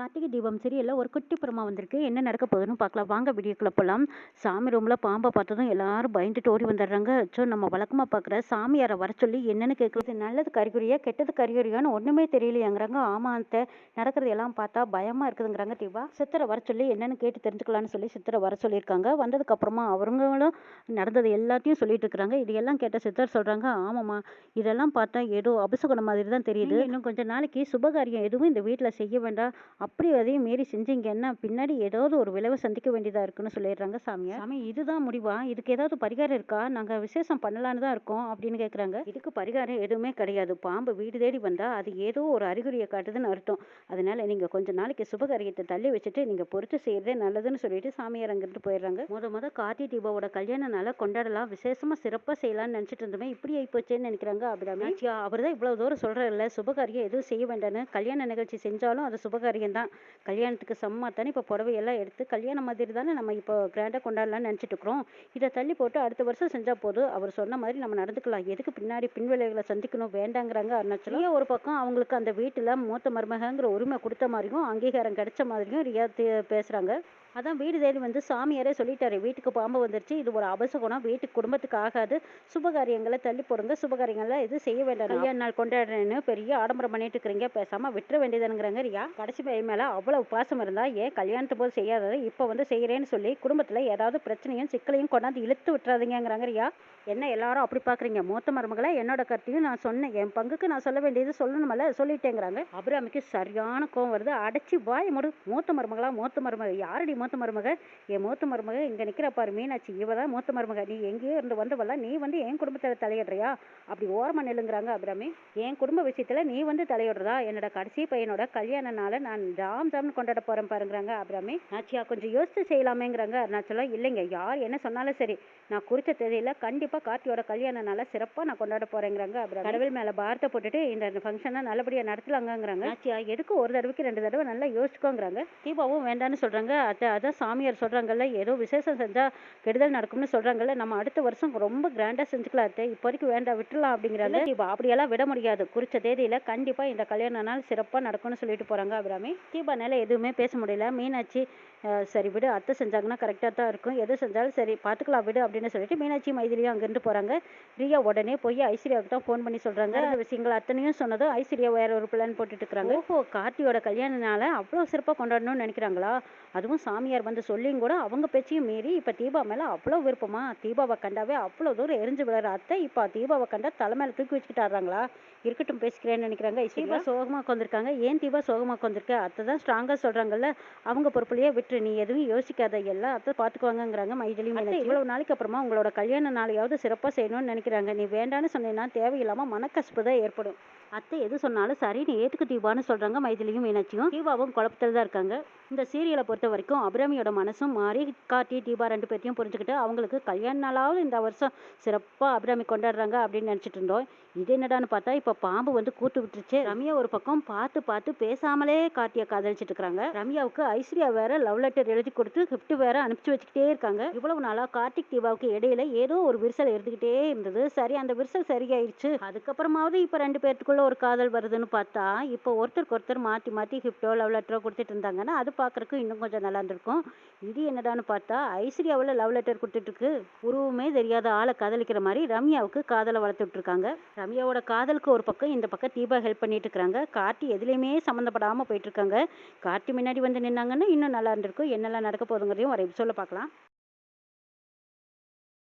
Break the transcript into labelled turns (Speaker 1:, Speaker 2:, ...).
Speaker 1: கார்த்திகை தீபம் சீரியலில் ஒரு குட்டி புறமா வந்திருக்கு. என்ன நடக்க போகுதுன்னு பார்க்கலாம். வாங்க வீடியோக்குள்ள போகலாம் சாமி ரூமில் பாம்பை பார்த்ததும் எல்லாரும் பயந்துட்டு ஓடி வந்துடுறாங்க. ஸோ நம்ம வழக்கமாக பார்க்குற சாமியாரை வர சொல்லி என்னன்னு கேட்குறது நல்லது கறிகுறியா கெட்டது கறிகுறியான்னு ஒன்றுமே தெரியலையாங்கிறாங்க. ஆமாத்த நடக்கிறது எல்லாம் பார்த்தா பயமாக இருக்குதுங்கிறாங்க தீபா சித்தரை வர சொல்லி என்னன்னு கேட்டு தெரிஞ்சுக்கலான்னு சொல்லி சித்தரை வர சொல்லியிருக்காங்க. வந்ததுக்கப்புறமா அவங்களும் நடந்தது எல்லாத்தையும் சொல்லிட்டு இருக்கிறாங்க. இது எல்லாம் கேட்ட சித்தர் சொல்கிறாங்க ஆமாம்மா இதெல்லாம் பார்த்தா ஏதோ அபசகுணம் மாதிரி தான் தெரியுது. இன்னும் கொஞ்சம் நாளைக்கு சுபகாரியம் எதுவும் இந்த வீட்டில் செய்ய வேண்டாம். அப்படி அதையும் மீறி செஞ்சீங்கன்னா பின்னாடி ஏதாவது ஒரு விளைவை சந்திக்க வேண்டியதாக இருக்குன்னு சொல்லிடுறாங்க சாமியார். சாமி இதுதான் முடிவா? இதுக்கு ஏதாவது பரிகாரம் இருக்கா? நாங்கள் விசேஷம் பண்ணலான்னு தான் இருக்கோம் அப்படின்னு கேட்குறாங்க இதுக்கு பரிகாரம் எதுவுமே கிடையாது. பாம்பு வீடு தேடி வந்தால் அது ஏதோ ஒரு அறிகுறியை காட்டுதுன்னு அர்த்தம். அதனால நீங்கள் கொஞ்ச நாளைக்கு சுபகாரியத்தை தள்ளி வச்சுட்டு நீங்கள் பொறுத்து செய்யறதே நல்லதுன்னு சொல்லிட்டு சாமியார் அங்கிருந்து போயிடுறாங்க. முத முத கார்த்தி தீபாவோட கல்யாண நாளை கொண்டாடலாம். விசேஷமா சிறப்பாக செய்யலாம்னு நினச்சிட்டு இருந்தோமே இப்படி ஆயிப்போச்சேன்னு நினைக்கிறாங்க அபிராமி. அவர் தான் இவ்வளோ தூரம் சொல்கிறாருல்ல சுபகாரியம் எதுவும் செய்ய வேண்டாம்னு கல்யாண நிகழ்ச்சி செஞ்சாலும் அது சுபகாரியம் தான் கல்யாணத்துக்கு செம்ம தானே இப்போ புடவையெல்லாம் எடுத்து கல்யாணம் மாதிரி தானே நம்ம இப்போ கிராண்டாக கொண்டாடலாம்னு நினச்சிட்டு இருக்கிறோம். இதை தள்ளி போட்டு அடுத்த வருஷம் செஞ்சால் போதும். அவர் சொன்ன மாதிரி நம்ம நடந்துக்கலாம். எதுக்கு பின்னாடி பின்விளைவுகளை சந்திக்கணும்? வேண்டாங்கிறாங்க அருணாச்சலம். ஒரு பக்கம் அவங்களுக்கு அந்த வீட்டில் மூத்த மருமகங்கிற உரிமை கொடுத்த மாதிரியும் அங்கீகாரம் கிடைச்ச மாதிரியும் ரியா பேசுகிறாங்க அதான் வீடு தேடி வந்து சாமியாரே சொல்லிட்டாரு. வீட்டுக்கு பாம்பு வந்துருச்சு. இது ஒரு அபசகுணம். வீட்டுக்கு குடும்பத்துக்கு ஆகாது. சுபகாரியங்களை தள்ளி போடுங்க. சுபகாரியங்களை இது செய்ய வேண்டாம். ஐயா நாள் கொண்டாடுறேன்னு பெரிய ஆடம்பரம் பண்ணிட்டு இருக்கிறீங்க பேசாம விட்டுற வேண்டியதுங்கிறாங்க ரியா. கடைசி பையன் மேல அவ்வளவு பாசம் இருந்தா ஏன் கல்யாணத்து போது செய்யாதது? இப்போ வந்து செய்யறேன்னு சொல்லி குடும்பத்துல ஏதாவது பிரச்சனையும் சிக்கலையும் கொண்டாந்து இழுத்து விட்டுறாதீங்கிறாங்க ரியா. என்ன எல்லாரும் அப்படி பாக்குறீங்க? மூத்த மருமகளை? என்னோட கருத்தையும் நான் சொன்னேன். என் பங்குக்கு நான் சொல்ல வேண்டியது சொல்லணுமல்ல? சொல்லிட்டேங்கிறாங்க. அபிராமிக்கு சரியான கோவம் வருது. அடைச்சி வாய் முடு. மூத்த மருமகளா? மூத்த மருமக? யாரடி மூத்த மருமக என் மூத்த மருமக இங்கே நிற்கிற பாரு மீனாட்சி இவ தான் மூத்த மருமக. நீ எங்கேயோ இருந்து வந்தவல்ல நீ வந்து என் குடும்பத்தில் தலையிடுறியா? அப்படி ஓரமா நெல்லுங்கிறாங்க அபிராமி. என் குடும்ப விஷயத்துல நீ வந்து தலையிடுறதா? என்னோட கடைசி பையனோட கல்யாண நாளை நான் ஜாம் ஜாம்னு கொண்டாட போகிறேன் பாருங்கிறாங்க அபிராமி. நாச்சியா கொஞ்சம் யோசித்து செய்யலாமேங்கிறாங்க அருணாச்சலம் இல்லைங்க யார் என்ன சொன்னாலும் சரி நான் குறித்த தேதியில் கண்டிப்பாக கார்த்தியோட கல்யாண நாளை நான் கொண்டாட போகிறேங்கிறாங்க அப்புறம் கடவுள் மேலே பாரத்தை போட்டுட்டு இந்த ஃபங்க்ஷனை நல்லபடியாக நடத்தலாங்கிறாங்க. நாச்சியா எதுக்கு ஒரு தடவைக்கு ரெண்டு தடவை நல்லா யோசிச்சுக்கோங்கிறாங்க. தீபாவும் வேண்டான்னு சொல்கிறாங்க அத்தை அதான் சாமியார் சொல்றாங்கல்ல ஏதோ விசேஷம் செஞ்சா கெடுதல் நடக்கும்னு சொல்றாங்கல்ல நம்ம அடுத்த வருஷம் ரொம்ப கிராண்டா செஞ்சுக்கலாம் அத்தை. இப்போதைக்கு வேண்டாம் விட்டுலாம் அப்படிங்கிறாங்க. தீபா அப்படியெல்லாம் விட முடியாது. குறிச்ச தேதியில கண்டிப்பா இந்த கல்யாண நாள் சிறப்பா நடக்கும்னு சொல்லிட்டு போறாங்க அபிராமி. தீபானால எதுவுமே பேச முடியல. மீனாட்சி சரி விடு அத்தை செஞ்சாங்கன்னா கரெக்டாக தான் இருக்கும். எது செஞ்சாலும் சரி பார்த்துக்கலாம் விடு அப்படின்னு சொல்லிட்டு மீனாட்சி மைதிலியும் அங்கேருந்து போகிறாங்க ரியா உடனே போய் ஐஸ்வர்யாவுக்கு தான் ஃபோன் பண்ணி சொல்கிறாங்க இந்த விஷயங்கள் அத்தனையும் சொன்னதும் ஐஸ்வர்யா வேற ஒரு பிளான் போட்டுட்டு இருக்கிறாங்க ஓஹோ. கார்த்தியோட கல்யாணனால அவ்வளோ சிறப்பாக கொண்டாடணும்னு நினைக்கிறாங்களா? அதுவும் சாமியார் வந்து சொல்லியும் கூட அவங்க பேச்சையும் மீறி இப்போ தீபா மேலே அவ்வளோ விருப்பமா தீபாவை கண்டாவே அவ்வளோ தூரம் எரிஞ்சு விழுற அத்தை இப்போ தீபாவை கண்டா தலை மேலே தூக்கி வச்சுக்கிட்டு ஆடுறாங்களா இருக்கட்டும் பேசிக்கிறேன்னு நினைக்கிறாங்க. தீபா சோகமாக உட்காந்துருக்காங்க ஏன் தீபா சோகமாக உட்காந்துருக்க அத்தை தான் ஸ்ட்ராங்காக சொல்கிறாங்கல்ல அவங்க பொறுப்புலையே விட்டு நீ எதுவும் யோசிக்காத. எல்லாம் அத்தை பார்த்துக்குவாங்கங்கிறாங்க மைதிலியும் இவ்வளவு நாளைக்கு அப்புறமா உங்களோட கல்யாண நாளையாவது சிறப்பாக செய்யணும்னு நினைக்கிறாங்க. நீ வேண்டான்னு சொன்னீங்கன்னா தேவையில்லாமல் மனக்கசப்பு தான் ஏற்படும். அத்தை எது சொன்னாலும் சரின்னு ஏற்றுக்கு தீபான்னு சொல்கிறாங்க மைதிலியும் மீனாட்சியும். தீபாவும் குழப்பத்தில் தான் இருக்காங்க. இந்த சீரியலை பொறுத்த வரைக்கும் அபிராமியோட மனசும் மாறி காட்டி தீபா ரெண்டு பேர்த்தையும் புரிஞ்சுக்கிட்டு அவங்களுக்கு கல்யாண நாளாவது இந்த வருஷம் சிறப்பாக அபிராமி கொண்டாடுறாங்க அப்படின்னு நினச்சிட்டு இருந்தோம். இது என்னடான்னு பார்த்தா இப்போ பாம்பு வந்து கூட்டு விட்டுருச்சு. ரம்யா ஒரு பக்கம் பார்த்து பார்த்து பேசாமலே கார்த்தியை காதலிச்சிட்டு இருக்காங்க. ரம்யாவுக்கு ஐஸ்வர்யா வேற லவ் லெட்டர் எழுதி கொடுத்து கிஃப்ட் வேற அனுப்பிச்சு வச்சுக்கிட்டே இருக்காங்க. இவ்வளவு நாளா கார்த்திக் தீபாவுக்கு இடையில ஏதோ ஒரு விரிசல் இருந்துகிட்டே இருந்தது. சரி அந்த விரிசல் சரியாயிருச்சு. அதுக்கப்புறமாவது இப்போ ரெண்டு பேர்த்துக்குள்ள ஒரு காதல் வருதுன்னு பார்த்தா இப்போ ஒருத்தருக்கு ஒருத்தர் மாற்றி மாற்றி கிஃப்டோ லவ் லெட்டரோ கொடுத்துட்டு இருந்தாங்கன்னா அது பார்க்கறதுக்கு இன்னும் கொஞ்சம் நல்லா இருந்திருக்கும். இது என்னடான்னு பார்த்தா ஐஸ்வர்யாவில் லவ் லெட்டர் கொடுத்துட்ருக்கு உருவமே தெரியாத ஆளை காதலிக்கிற மாதிரி ரம்யாவுக்கு காதலை வளர்த்துட்ருக்காங்க ரம்யாவோட காதலுக்கு ஒரு பக்கம் இந்த பக்கம் தீபா ஹெல்ப் பண்ணிட்டு இருக்காங்க. கார்த்தி எதுலேயுமே சம்மந்தப்படாமல் போயிட்டுருக்காங்க கார்த்தி முன்னாடி வந்து நின்னாங்கன்னா இன்னும் நல்லா இருந்திருக்கும். என்னெல்லாம் நடக்க போதுங்கிறதையும் ஒரு எபிசோட பார்க்கலாம்.